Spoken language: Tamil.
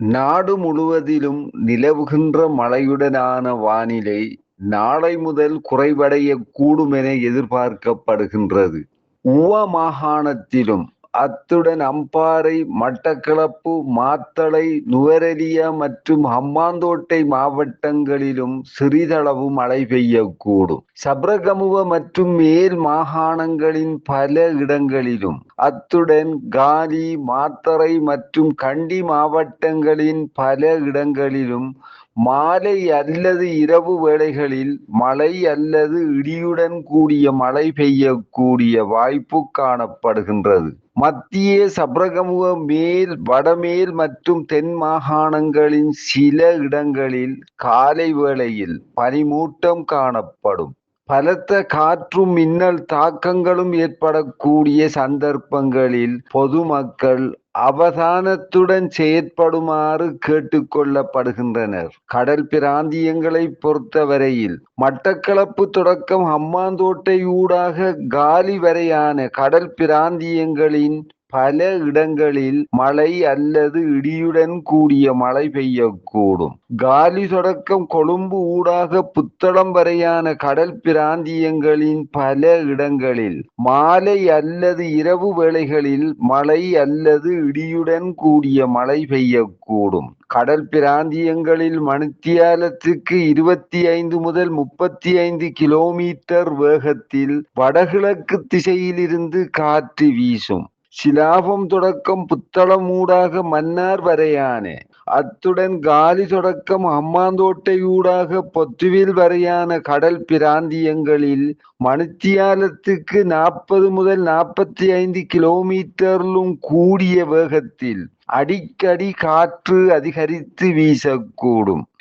நாடு முழுவதிலும் நிலவுகின்ற மழையுடனான வானிலை நாளை முதல் குறைவடைய கூடும் என எதிர்பார்க்கப்படுகின்றது. உவ மாகாணத்திலும், அத்துடன் அம்பாறை, மட்டக்களப்பு, மாத்தளை, நுவரெலியா மற்றும் ஹம்மாந்தோட்டை மாவட்டங்களிலும் சிறிதளவு மழை பெய்யக்கூடும். சப்ரகமுவ மற்றும் மேல் மாகாணங்களின் பல இடங்களிலும், அத்துடன் காலி, மாத்தறை மற்றும் கண்டி மாவட்டங்களின் பல இடங்களிலும் மாலை அல்லது இரவு வேளைகளில் மழை அல்லது இடியுடன் கூடிய மழை பெய்யக்கூடிய வாய்ப்பு காணப்படுகின்றது. மத்திய சப்ரகமுவ மேல், வடமேல் மற்றும் தென் மாகாணங்களின் சில இடங்களில் காலை வேளையில் பனிமூட்டம் காணப்படும். பலத்த காற்றும் மின்னல் தாக்கங்களும் ஏற்படக்கூடிய சந்தர்ப்பங்களில் பொதுமக்கள் அவதானத்துடன் செயற்படுமாறு கேட்டுக்கொள்ளப்படுகின்றனர். கடல் பிராந்தியங்களை பொறுத்தவரையில் மட்டக்களப்பு தொடக்கம் ஹம்பாந்தோட்டை ஊடாக காலி வரையான கடல் பிராந்தியங்களின் பல இடங்களில் மழை அல்லது இடியுடன் கூடிய மழை பெய்யக்கூடும். காலி தொடக்கம் கொழும்பு ஊடாக புத்தளம் வரையான கடல் பிராந்தியங்களின் பல இடங்களில் மாலை அல்லது இரவு வேளைகளில் மழை அல்லது இடியுடன் கூடிய மழை பெய்யக்கூடும். கடல் பிராந்தியங்களில் மணித்தியாலத்துக்கு இருபத்தி ஐந்து முதல் முப்பத்தி ஐந்து கிலோமீட்டர் வேகத்தில் வடகிழக்கு திசையிலிருந்து காற்று வீசும். சிலாபம் தொடக்கம் புத்தளம் ஊடாக மன்னார் வரையான, அத்துடன் காலி தொடக்கம் அம்மாந்தோட்டையூடாக பொத்துவில் வரையான கடல் பிராந்தியங்களில் மணித்தியாலத்துக்கு நாற்பது முதல் நாற்பத்தி ஐந்து கிலோமீட்டரிலும் கூடிய வேகத்தில் அடிக்கடி காற்று அதிகரித்து வீசக்கூடும்.